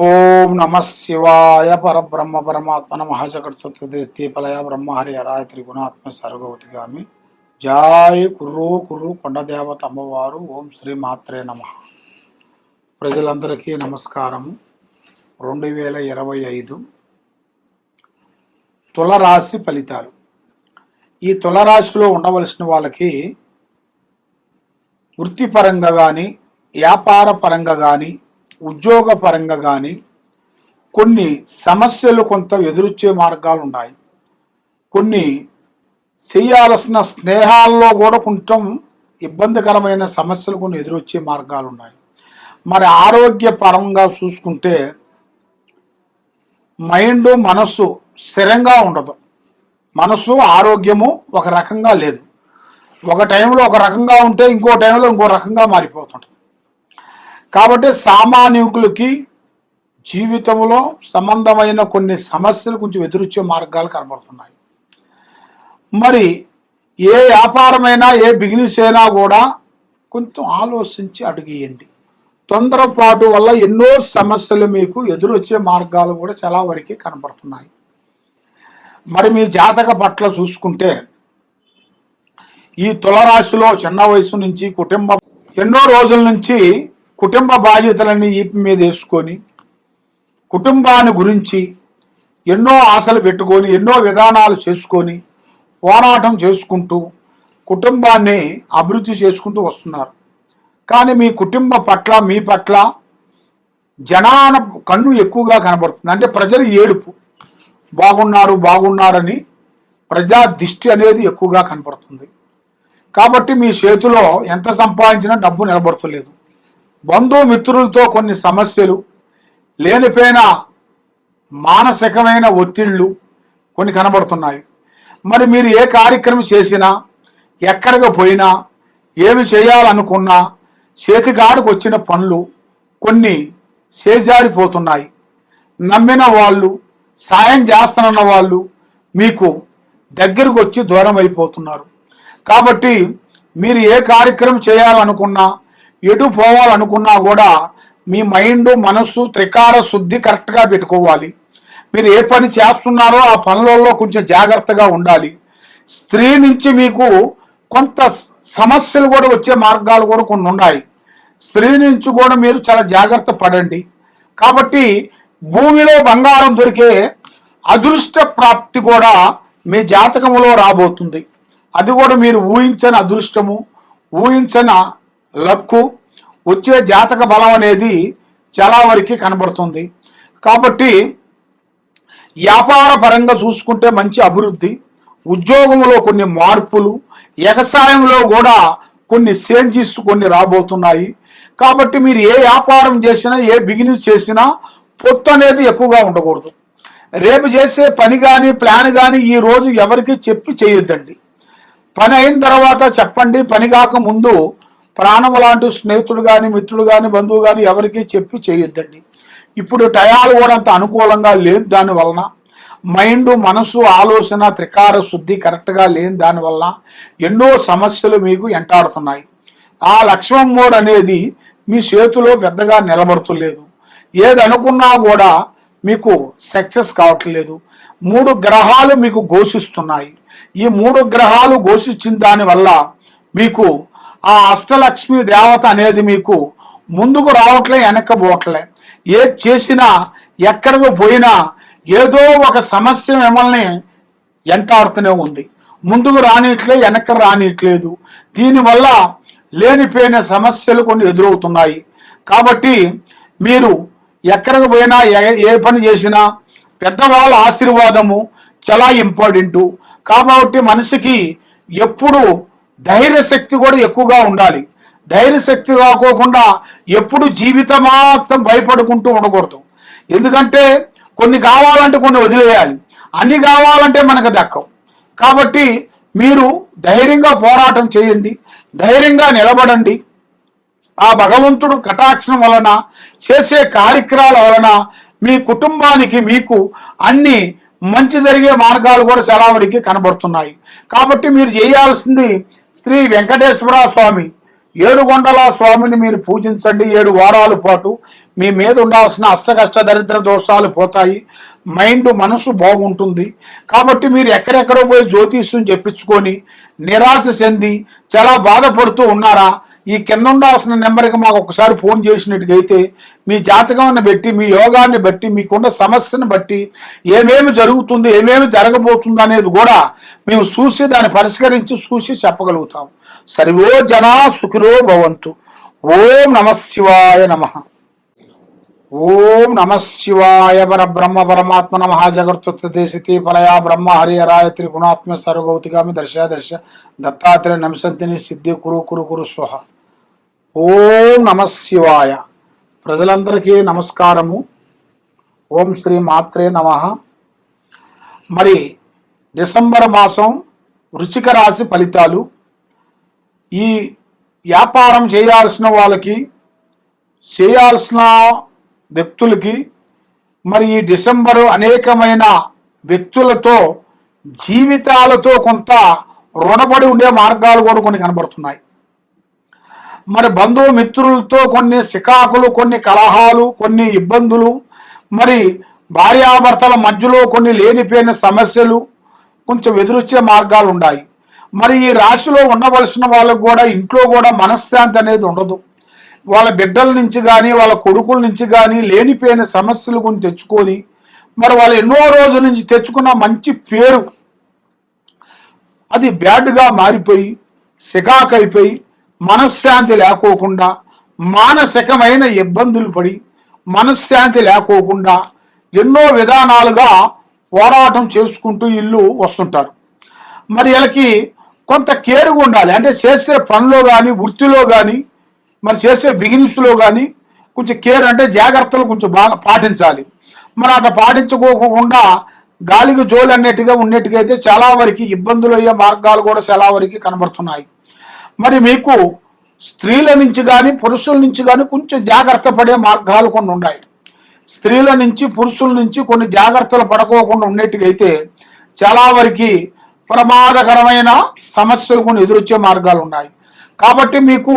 ఓం నమ శివాయ పరబ్రహ్మ పరమాత్మ నమ జగత్పలయ బ్రహ్మహరి హరాయ త్రిగుణాత్మ సర్వగవతిగామి జాయ్ కుర్రు కుర్రు కొండదేవత అమ్మవారు ఓం శ్రీ మాత్రే నమ. ప్రజలందరికీ నమస్కారము. రెండు వేల ఇరవై ఐదు తులరాశి ఫలితాలు. ఈ తులరాశిలో ఉండవలసిన వాళ్ళకి వృత్తిపరంగా కానీ వ్యాపార పరంగా కానీ ఉద్యోగ పరంగా కానీ కొన్ని సమస్యలు కొంత ఎదురొచ్చే మార్గాలు ఉన్నాయి కొన్ని చేయాల్సిన స్నేహాల్లో కూడా కొంచెం ఇబ్బందికరమైన సమస్యలు కొన్ని ఎదురొచ్చే మార్గాలు ఉన్నాయి మరి ఆరోగ్య పరంగా చూసుకుంటే మైండ్ మనస్సు స్థిరంగా ఉండదు. మనసు ఆరోగ్యము ఒక రకంగా లేదు. ఒక టైంలో ఒక రకంగా ఉంటే ఇంకో టైంలో ఇంకో రకంగా మారిపోతుంటుంది. కాబట్టి సామాన్యుకులకి జీవితంలో సంబంధమైన కొన్ని సమస్యలు కొంచెం ఎదురొచ్చే మార్గాలు కనబడుతున్నాయి. మరి ఏ వ్యాపారమైనా ఏ బిజినెస్ అయినా కూడా కొంచెం ఆలోచించి అడిగేయండి. తొందరపాటు వల్ల ఎన్నో సమస్యలు మీకు ఎదురొచ్చే మార్గాలు కూడా చాలా వరకు కనబడుతున్నాయి. మరి మీ జాతక పట్ల చూసుకుంటే ఈ తులరాశిలో చిన్న వయసు నుంచి కుటుంబం ఎన్నో రోజుల నుంచి కుటుంబ బాధ్యతలన్నీ ఈపి మీద వేసుకొని కుటుంబాన్ని గురించి ఎన్నో ఆశలు పెట్టుకొని ఎన్నో విధానాలు చేసుకొని పోరాటం చేసుకుంటూ కుటుంబాన్ని అభివృద్ధి చేసుకుంటూ వస్తున్నారు. కానీ మీ కుటుంబ పట్ల మీ పట్ల జనాన కన్ను ఎక్కువగా కనబడుతుంది. అంటే ప్రజలు ఏడుపు. బాగున్నారు బాగున్నారని ప్రజా దిష్టి అనేది ఎక్కువగా కనబడుతుంది. కాబట్టి మీ చేతిలో ఎంత సంపాదించినా డబ్బు నిలబడతలేదు. బంధుమిత్రులతో కొన్ని సమస్యలు లేనిపోయిన మానసికమైన ఒత్తిళ్ళు కొన్ని కనబడుతున్నాయి. మరి మీరు ఏ కార్యక్రమం చేసినా ఎక్కడికి పోయినా ఏమి చేయాలనుకున్నా చేతికాడికి వచ్చిన పనులు కొన్ని చేజారిపోతున్నాయి. నమ్మిన వాళ్ళు సాయం చేస్తానన్న వాళ్ళు మీకు దగ్గరకు వచ్చి దూరం అయిపోతున్నారు. కాబట్టి మీరు ఏ కార్యక్రమం చేయాలనుకున్నా ఎటు పోవాలనుకున్నా కూడా మీ మైండ్ మనస్సు త్రికార శుద్ధి కరెక్ట్గా పెట్టుకోవాలి. మీరు ఏ పని చేస్తున్నారో ఆ పనులలో కొంచెం జాగ్రత్తగా ఉండాలి. స్త్రీ నుంచి మీకు కొంత సమస్యలు కూడా వచ్చే మార్గాలు కూడా కొన్ని ఉన్నాయి. స్త్రీ నుంచి కూడా మీరు చాలా జాగ్రత్త పడండి. కాబట్టి భూమిలో బంగారం దొరికే అదృష్ట ప్రాప్తి కూడా మీ జాతకంలో రాబోతుంది. అది కూడా మీరు ఊహించని అదృష్టము ఊహించని లక్కు వచ్చే జాతక బలం అనేది చాలా వరకు కనబడుతుంది. కాబట్టి వ్యాపార పరంగా చూసుకుంటే మంచి అభివృద్ధి ఉద్యోగంలో కొన్ని మార్పులు వ్యవసాయంలో కూడా కొన్ని చేంజెస్ కొన్ని రాబోతున్నాయి. కాబట్టి మీరు ఏ వ్యాపారం చేసినా ఏ బిజినెస్ చేసినా పొత్తు అనేది ఎక్కువగా ఉండకూడదు. రేపు చేసే పని కానీ ప్లాన్ కానీ ఈ రోజు ఎవరికి చెప్పి చేయొద్దండి. పని అయిన తర్వాత చెప్పండి పని కాక ముందు ప్రాణం లాంటి స్నేహితులు కానీ మిత్రులు కానీ బంధువు కానీ ఎవరికీ చెప్పి చేయొద్దండి. ఇప్పుడు టయాలు కూడా అంత అనుకూలంగా లేదు దాని వలన మైండ్ మనసు ఆలోచన త్రికార శుద్ధి కరెక్ట్గా లేని దానివల్ల ఎన్నో సమస్యలు మీకు ఎంటాడుతున్నాయి. ఆ లక్ష్మం మోడ్ అనేది మీ చేతిలో పెద్దగా నిలబడుతులేదు. ఏది అనుకున్నా కూడా మీకు సక్సెస్ కావట్లేదు. మూడు గ్రహాలు మీకు ఘోషిస్తున్నాయి. ఈ మూడు గ్రహాలు ఘోషించిన దానివల్ల మీకు ఆ అష్టలక్ష్మి దేవత అనేది మీకు ముందుకు రావట్లే వెనక్కపోవట్లే ఏది చేసినా ఎక్కడికి పోయినా ఏదో ఒక సమస్య మిమ్మల్ని ఎంటాడుతూనే ఉంది. ముందుకు రానిట్లే వెనక్కి రానిట్లేదు. దీనివల్ల లేనిపోయిన సమస్యలు కొన్ని ఎదురవుతున్నాయి. కాబట్టి మీరు ఎక్కడికి పోయినా ఏ- ఏ పని చేసినా పెద్దవాళ్ళ ఆశీర్వాదము చాలా ఇంపార్టెంటు. కాబట్టి మనిషికి ఎప్పుడు ధైర్య శక్తి కూడా ఎక్కువగా ఉండాలి. ధైర్య శక్తి కాకోకుండా ఎప్పుడు జీవితం మాత్రం భయపడుకుంటూ ఉండకూడదు. ఎందుకంటే కొన్ని కావాలంటే కొన్ని వదిలేయాలి. అన్ని కావాలంటే మనకు దక్కవు కాబట్టి మీరు ధైర్యంగా పోరాటం చేయండి. ధైర్యంగా నిలబడండి. ఆ భగవంతుడు కటాక్షం వలన చేసే కార్యక్రమాల వలన మీ కుటుంబానికి మీకు అన్ని మంచి జరిగే మార్గాలు కూడా చాలా వరకు కనబడుతున్నాయి. కాబట్టి మీరు చేయాల్సింది శ్రీ వెంకటేశ్వర స్వామి. ఏడుగొండల స్వామిని మీరు పూజించండి. ఏడు వారాల పాటు మీ మీద ఉండాల్సిన అష్టకష్ట దరిద్ర దోషాలు పోతాయి. మైండ్ మనసు బాగుంటుంది. కాబట్టి మీరు ఎక్కడెక్కడో పోయి జ్యోతిష్యం చెప్పించుకొని నిరాశ చెంది చాలా బాధపడుతూ ఉన్నారా? ఈ కింద ఉండాల్సిన నెంబర్కి మాకు ఒకసారి ఫోన్ చేసినట్టుగైతే మీ జాతకాన్ని బట్టి మీ యోగాన్ని బట్టి మీకున్న సమస్యను బట్టి ఏమేమి జరుగుతుంది ఏమేమి జరగబోతుంది అనేది కూడా మేము చూసి దాన్ని పరిష్కరించి చూసి చెప్పగలుగుతాం. సర్వో జనా సుఖిరో భవంతు. ఓం నమ శివాయ నమ. ఓం నమ శివాయ పర బ్రహ్మ పరమాత్మ నమ. జగత్తుత్త దేశితి ఫలయా బ్రహ్మ హరిహరాయ త్రిగుణాత్మ సర్వగౌతిగామి దర్శ దర్శ దత్తాత్రేయ నమసంతిని సిద్ధి కురు కురు కురు స్వహ. ఓం నమ శివాయ. ప్రజలందరికీ నమస్కారము. ఓం శ్రీ మాత్రే నమ. మరి డిసెంబర్ మాసం వృచిక రాశి ఫలితాలు. ఈ వ్యాపారం చేయాల్సిన వాళ్ళకి చేయాల్సిన వ్యక్తులకి మరి ఈ డిసెంబరు అనేకమైన వ్యక్తులతో జీవితాలతో కొంత రుణపడి ఉండే మార్గాలు కూడా కొన్ని కనబడుతున్నాయి. మరి బంధుమిత్రులతో కొన్ని సికాకులు కొన్ని కలహాలు కొన్ని ఇబ్బందులు మరి భార్యాభర్తల మధ్యలో కొన్ని లేనిపోయిన సమస్యలు కొంచెం ఎదురొచ్చే మార్గాలు ఉన్నాయి. మరి ఈ రాశిలో ఉండవలసిన వాళ్ళకు కూడా ఇంట్లో కూడా మనశ్శాంతి అనేది ఉండదు. వాళ్ళ బిడ్డల నుంచి కానీ వాళ్ళ కొడుకుల నుంచి కానీ లేనిపోయిన సమస్యలు కొన్ని తెచ్చుకొని మరి వాళ్ళు ఎన్నో రోజుల నుంచి తెచ్చుకున్న మంచి పేరు అది బ్యాడ్గా మారిపోయి సికాకైపోయి మనశ్శాంతి లేకోకుండా మానసికమైన ఇబ్బందులు పడి మనశ్శాంతి లేకోకుండా ఎన్నో విధానాలుగా పోరాటం చేసుకుంటూ ఇల్లు వస్తుంటారు. మరి వీళ్ళకి కొంత కేరుగా ఉండాలి. అంటే చేసే పనిలో కానీ వృత్తిలో కానీ మరి చేసే బిగినిస్లో కానీ కొంచెం కేర్ అంటే జాగ్రత్తలు కొంచెం బాగా పాటించాలి. మరి అట్లా పాటించుకోకుండా గాలికి జోలు అన్నట్టుగా ఉన్నట్టుగా అయితే చాలా వరకు ఇబ్బందులు అయ్యే మార్గాలు కూడా చాలా వరకు కనబడుతున్నాయి. మరి మీకు స్త్రీల నుంచి కానీ పురుషుల నుంచి కానీ కొంచెం జాగ్రత్త పడే మార్గాలు కొన్ని ఉన్నాయి. స్త్రీల నుంచి పురుషుల నుంచి కొన్ని జాగ్రత్తలు పడుకోకుండా ఉండేట్టుగా అయితే చాలా వరకు ప్రమాదకరమైన సమస్యలు కొన్ని ఎదురొచ్చే మార్గాలు ఉన్నాయి. కాబట్టి మీకు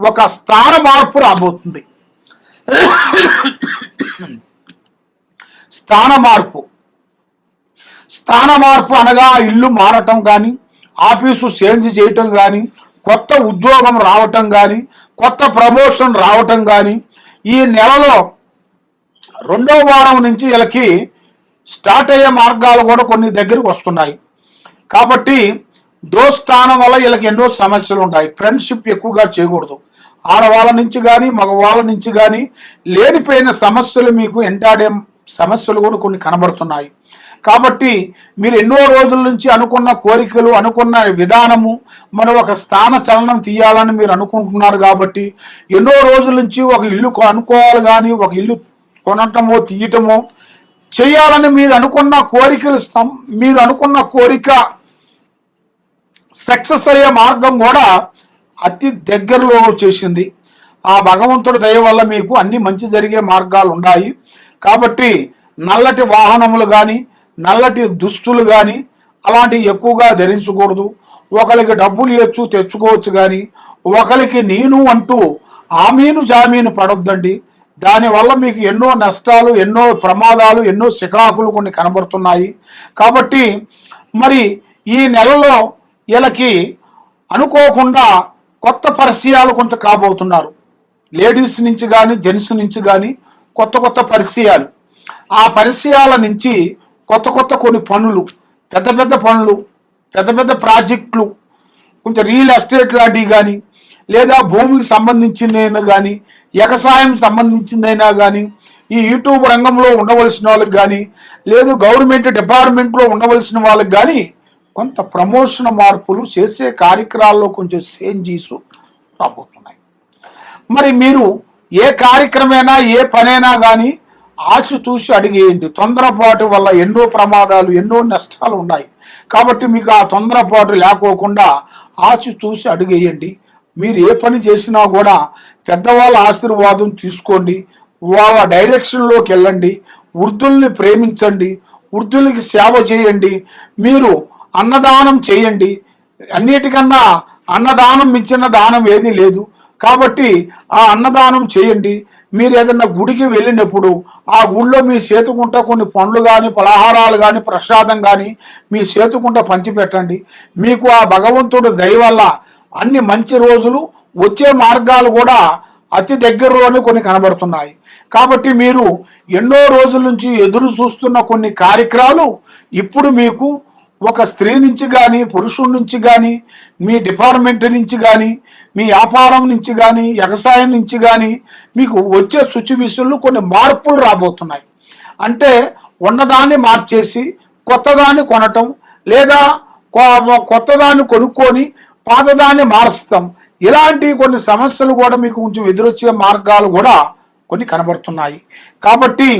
ఒక స్థాన మార్పు రాబోతుంది. స్థాన మార్పు. స్థాన మార్పు అనగా ఇల్లు మారటం కానీ ఆఫీసు చేంజ్ చేయటం కానీ కొత్త ఉద్యోగం రావటం కానీ కొత్త ప్రమోషన్ రావటం కానీ ఈ నెలలో రెండో వారం నుంచి వీళ్ళకి స్టార్ట్ అయ్యే మార్గాలు కూడా కొన్ని దగ్గరికి వస్తున్నాయి. కాబట్టి దోస్థానం వల్ల వీళ్ళకి ఎన్నో సమస్యలు ఉంటాయి. ఫ్రెండ్షిప్ ఎక్కువగా చేయకూడదు. ఆడవాళ్ళ నుంచి కానీ మగవాళ్ళ నుంచి కానీ లేనిపోయిన సమస్యలు మీకు ఎంటాడే సమస్యలు కూడా కొన్ని కనబడుతున్నాయి. కాబట్టి మీరు ఎన్నో రోజుల నుంచి అనుకున్న కోరికలు అనుకున్న విధానము మనం ఒక స్థాన చలనం తీయాలని మీరు అనుకుంటున్నారు కాబట్టి ఎన్నో రోజుల నుంచి ఒక ఇల్లు అనుకోవాలి కానీ ఒక ఇల్లు కొనటమో తీయటమో చేయాలని మీరు అనుకున్న కోరికలు సం- మీరు అనుకున్న కోరిక సక్సెస్ అయ్యే మార్గం కూడా అతి దగ్గరలో చేసింది. ఆ భగవంతుడి దయ వల్ల మీకు అన్ని మంచి జరిగే మార్గాలు ఉన్నాయి. కాబట్టి నల్లటి వాహనములు కానీ నల్లటి దుస్తులు కానీ అలాంటివి ఎక్కువగా ధరించకూడదు. ఒకరికి డబ్బులు ఇవ్వచ్చు తెచ్చుకోవచ్చు కానీ ఒకరికి నేను అంటూ ఆమీను జామీను పడొద్దండి. దానివల్ల మీకు ఎన్నో నష్టాలు ఎన్నో ప్రమాదాలు ఎన్నో శిఖాకులు కొన్ని కనబడుతున్నాయి. కాబట్టి మరి ఈ నెలలో వీళ్ళకి అనుకోకుండా కొత్త పరిచయాలు కొంత కాబోతున్నారు. లేడీస్ నుంచి కానీ జెంట్స్ నుంచి కానీ కొత్త కొత్త పరిచయాలు. ఆ పరిచయాల నుంచి కొత్త కొత్త కొన్ని పనులు పెద్ద పెద్ద పనులు పెద్ద పెద్ద ప్రాజెక్టులు కొంచెం రియల్ ఎస్టేట్ లాంటివి కానీ లేదా భూమికి సంబంధించిందైనా కానీ వ్యవసాయం సంబంధించిందైనా కానీ ఈ యూట్యూబ్ రంగంలో ఉండవలసిన వాళ్ళకి కానీ లేదు గవర్నమెంట్ డిపార్ట్మెంట్లో ఉండవలసిన వాళ్ళకి కానీ కొంత ప్రమోషన్ మార్పులు చేసే కార్యక్రమాల్లో కొంచెం చేంజెస్ రాబోతున్నాయి. మరి మీరు ఏ కార్యక్రమైనా ఏ పనైనా కానీ ఆచితూసి అడిగేయండి. తొందరపాటు వల్ల ఎన్నో ప్రమాదాలు ఎన్నో నష్టాలు ఉన్నాయి. కాబట్టి మీకు ఆ తొందరపాటు లేకోకుండా ఆచితూసి అడిగేయండి. మీరు ఏ పని చేసినా కూడా పెద్దవాళ్ళ ఆశీర్వాదం తీసుకోండి. వాళ్ళ డైరెక్షన్లోకి వెళ్ళండి. వృద్ధుల్ని ప్రేమించండి. వృద్ధులకి సేవ చేయండి. మీరు అన్నదానం చేయండి. అన్నిటికన్నా అన్నదానం మించిన దానం ఏది లేదు. కాబట్టి ఆ అన్నదానం చేయండి. మీరు ఏదైనా గుడికి వెళ్ళినప్పుడు ఆ గుడిలో మీ చేతుకుంట కొన్ని పండ్లు కానీ పలహారాలు కానీ ప్రసాదం కానీ మీ చేతుకుంట పంచిపెట్టండి. మీకు ఆ భగవంతుడు దయ వల్ల అన్ని మంచి రోజులు వచ్చే మార్గాలు కూడా అతి దగ్గరలోనే కొన్ని కనబడుతున్నాయి. కాబట్టి మీరు ఎన్నో రోజుల నుంచి ఎదురు చూస్తున్న కొన్ని కార్యక్రమాలు ఇప్పుడు మీకు ఒక స్త్రీ నుంచి కానీ పురుషుడి నుంచి కానీ మీ డిపార్ట్మెంట్ నుంచి కానీ మీ వ్యాపారం నుంచి కానీ వ్యవసాయం నుంచి కానీ మీకు వచ్చే సిచ్యువేషన్లు కొన్ని మార్పులు రాబోతున్నాయి. అంటే ఉన్నదాన్ని మార్చేసి కొత్తదాన్ని కొనటం లేదా కొత్తదాన్ని కొనుక్కొని పాతదాన్ని మారుస్తాం. ఇలాంటి కొన్ని సమస్యలు కూడా మీకు కొంచెం ఎదురొచ్చే మార్గాలు కూడా కొన్ని కనబడుతున్నాయి. కాబట్టి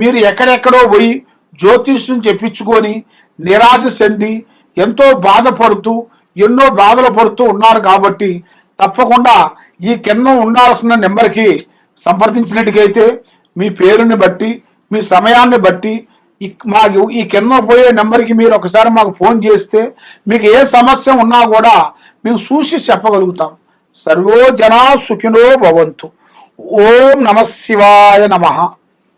మీరు ఎక్కడెక్కడో పోయి జ్యోతిష్యం చెప్పించుకొని నిరాశ చెంది ఎంతో బాధపడుతూ ఎన్నో బాధలు పడుతూ ఉన్నారు కాబట్టి తప్పకుండా ఈ కింద ఉండాల్సిన నెంబర్కి సంప్రదించినట్టుకైతే మీ పేరుని బట్టి మీ సమయాన్ని బట్టి మాకు ఈ కింద పోయే నెంబర్కి మీరు ఒకసారి మాకు ఫోన్ చేస్తే మీకు ఏ సమస్య ఉన్నా కూడా మేము చూసి చెప్పగలుగుతాం. సర్వో జనా సుఖినో భవంతు. ఓం నమ శివాయ నమః.